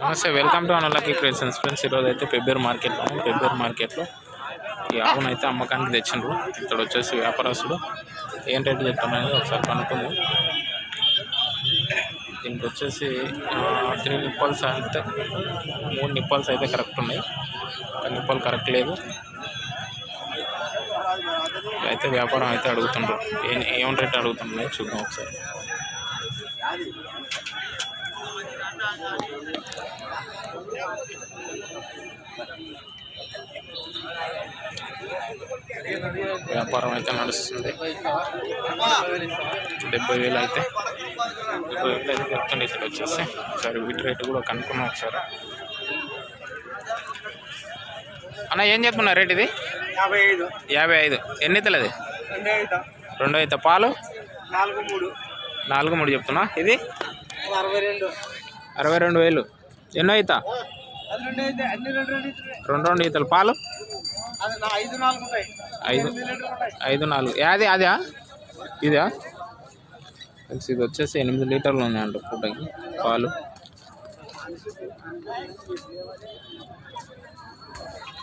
నమస్తే welcome to అనలాకి creations friends ఈరోజు అయితే పెబ్బేరు మార్కెట్లో పెబ్బేరు మార్కెట్లో ఈ ఆవును అయితే అమ్మకానికి తెచ్చిండ్రు. ఇక్కడ వచ్చేసి వ్యాపారస్తుడు ఏం రేటు చెప్తున్నాయో ఒకసారి కనుక్కుంది. దీనికి వచ్చేసి త్రీ నిప్పల్స్ అయితే మూడు నిప్పల్స్ అయితే కరెక్ట్ ఉన్నాయి. ఒక నిప్పల్ కరెక్ట్ లేదు. అయితే వ్యాపారం అయితే అడుగుతుండ్రు. ఏం ఏం రేట్ అడుగుతున్నాయి చూద్దాం ఒకసారి. వ్యాపారం అయితే నడుస్తుంది. డెబ్బై వేలు అయితే. డెబ్బై వేలు అయితే చెప్తుంది ఇక్కడ వచ్చేసి. ఒకసారి వీటి రేటు కూడా కనుక్కున్నాం ఒకసారి. అన్న ఏం చెప్తున్నా రేట్ ఇది? యాభై ఐదు. యాభై ఐదు. ఎన్ని అది? రెండో అయితే పాలు? నాలుగు మూడు. నాలుగు మూడు చెప్తున్నా. ఇది? అరవై రెండు. వేలు. ఎన్నో ఈత? రెండు రెండు ఈతలు. పాలు? ఐదు ఐదు. నాలుగు. యాది అదా ఇదా? ఇది వచ్చేసి ఎనిమిది లీటర్లు ఉన్నాయంట పూటకి పాలు.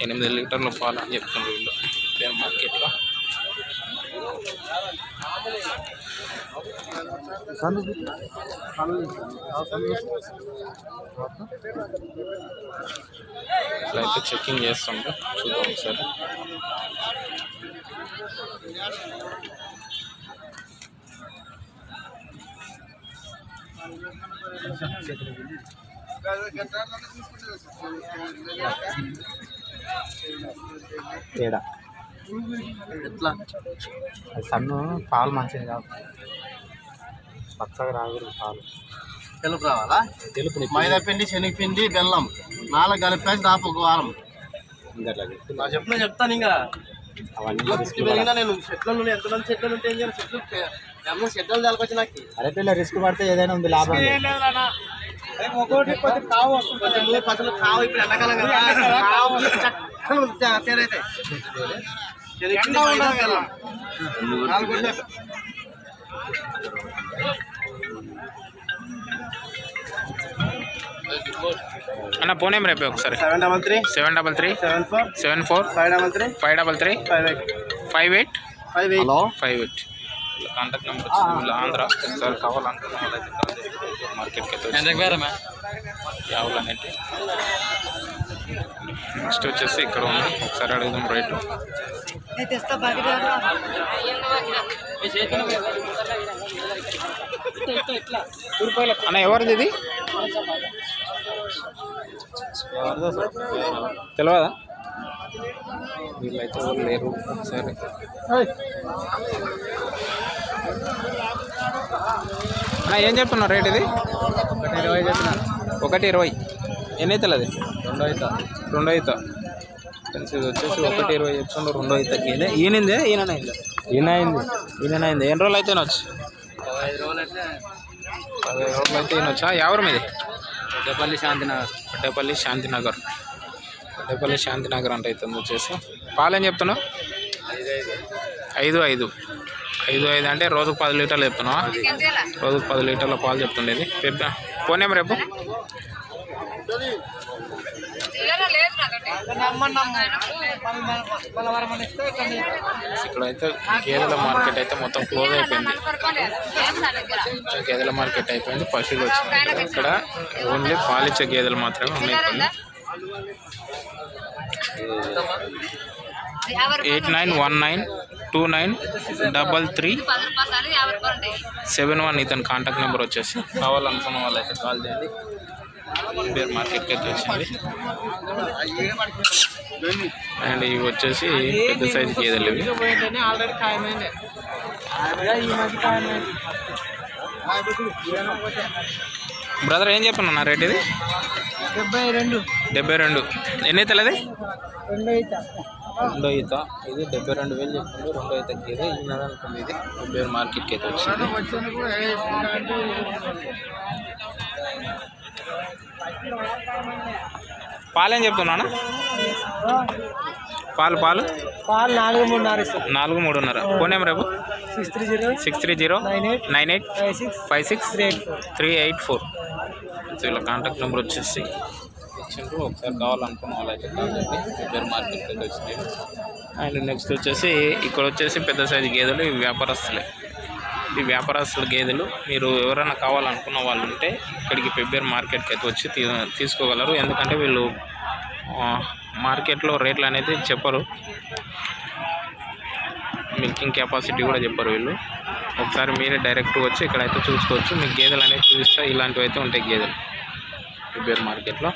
ఎనిమిది లీటర్ల పాలు అని చెప్తున్నారు వీళ్ళు. మార్కెట్లో. ఇట్లా అయితే చెక్కింగ్ చేస్తుండ్రు చూద్దాం ఒకసారి. తేడా ఎట్లా? అది సన్ను పాలు మంచిది కాదు. పచ్చగా రాకూడదు పాలు. తెలుపు రావాలా? తెలుపు మైదా పిండి శనగపిండి బెల్లం. నాలుగు కలిపేసి దాపు ఒక వారం. నా చెప్పిన చెప్తాను ఇంకా. పెరిగినా నేను చెట్లు ఎంతమంది చెట్లు ఉంటే ఏం చేయాలి? చెట్లు నాకు. అరే పిల్ల రిస్క్ పడితే ఏదైనా ఉంది లాభం కావు పసలు ఇప్పుడు ఎండాకాలం కదా. కావు చక్కగా ఉంది తేరైతే శనగపిండి మైదా బెల్లం నాలుగు కొట్టే అన్న పోనేం రేపే ఒకసారి seven double three seven double three seven four seven four five double three five double three five eight five eight five eight hello five eight contact number వచ్చింది వీళ్ళు ఆంధ్ర ఒకసారి కావాలనుకున్న వాళ్ళైతే కాల్ చేసి మార్కెట్కి అయితే వచ్చి యావులు అనేటి నెక్స్ట్ వచ్చేసి ఇక్కడ ఉంది. ఒకసారి అడుగుదాం రేటు. అన్న ఎవరిది ఇది? తెలియదా వీళ్ళైతే ఎవరు లేరు. ఒకసారి. అన్న ఏం చెప్తున్నారు రేట్ ఇది? ఇరవై చెప్పిన ఒకటి ఇరవై. ఎన్ని అవుతుంది అది రెండో అయితే రెండో అవుత ఫ్రెండ్స్ ఇది వచ్చేసి ఒకటి ఇరవై చెప్తున్నారు రెండో అవుతా ఈయన ఈయనిందే? ఈయనైందే ఈయన అయింది ఈయనైంది ఎన్ని రోజులు అయితే వచ్చి పదహైదు రోజులు అయితే పదిహేను రోజులు అయితే ఈయన వచ్చా ఎవరు మీది? పెద్దపల్లి శాంతినగర్. కొట్టేపల్లి శాంతినగర్. కొట్టేపల్లి శాంతినగర్ అంటే అవుతుంది వచ్చేసి. పాలు ఏం చెప్తున్నావు? ఐదు ఐదు. ఐదు ఐదు అంటే రోజుకు పది లీటర్లు చెప్తున్నావా? రోజుకు పది లీటర్ల పాలు చెప్తుండేది. పెద్ద పోనేం రేపు ఇక్కడైతే గేదెల మార్కెట్ అయితే మొత్తం క్లోజ్ అయిపోయింది. గేదెల మార్కెట్ అయిపోయింది. పశువులు వచ్చినాయి. ఇక్కడ ఓన్లీ పాలిచ్చే గేదెలు మాత్రమే ఉన్నాయి eight nine one nine two nine double three seven one ఇతని కాంటాక్ట్ నెంబర్ వచ్చేసి కావాలనుకున్న వాళ్ళైతే కాల్ చేయండి. బేర్ మార్కెట్కి అయితే వచ్చింది అండ్ ఇవి వచ్చేసి పెద్ద సైజు గేదెలు ఇవి బ్రదర్ ఏం చెప్పన్నా రేట్ ఇది? డెబ్బై రెండు. డెబ్బై రెండు ఎన్ని అవుతుంది రెండు రెండో ఈత ఇది డెబ్బై రెండు వేలు చెప్తుంది రెండో ఈత గేదె. ఈయన అనుకుంది ఇది. బేర్ మార్కెట్కి అయితే వచ్చింది. పాలు చెప్తున్నానా పాలు పాలు? పాలు నాలుగు మూడున్నర నాలుగు మూడున్నర. పోనేం రేపు six three zero six three zero nine eight nine eight five six five six three eight four. Three eight four. ఇలా కాంటాక్ట్ నెంబర్ వచ్చేసి ఇచ్చిండ్రు. ఒకసారి కావాలనుకున్న వాళ్ళైతే పెబ్బేరు మార్కెట్కి అయితే వచ్చినాయి అండ్ నెక్స్ట్ వచ్చేసి ఇక్కడ వచ్చేసి పెద్ద సైజు గేదెలు ఇవి వ్యాపారస్తులే. ఈ వ్యాపారస్తుల గేదెలు మీరు ఎవరైనా కావాలనుకున్న వాళ్ళు ఉంటే ఇక్కడికి పెబ్బేరు మార్కెట్కి అయితే వచ్చి తీ తీసుకోగలరు. ఎందుకంటే వీళ్ళు మార్కెట్లో రేట్లు అనేది చెప్పరు. మిల్కింగ్ కెపాసిటీ కూడా చెప్పరు వీళ్ళు. ఒకసారి మీరే డైరెక్ట్ వచ్చి ఇక్కడైతే చూసుకోవచ్చు. మీకు గేదెలు అనేవి చూపిస్తే. ఇలాంటివి అయితే ఉంటాయి గేదెలు పెబ్బేరు మార్కెట్లో.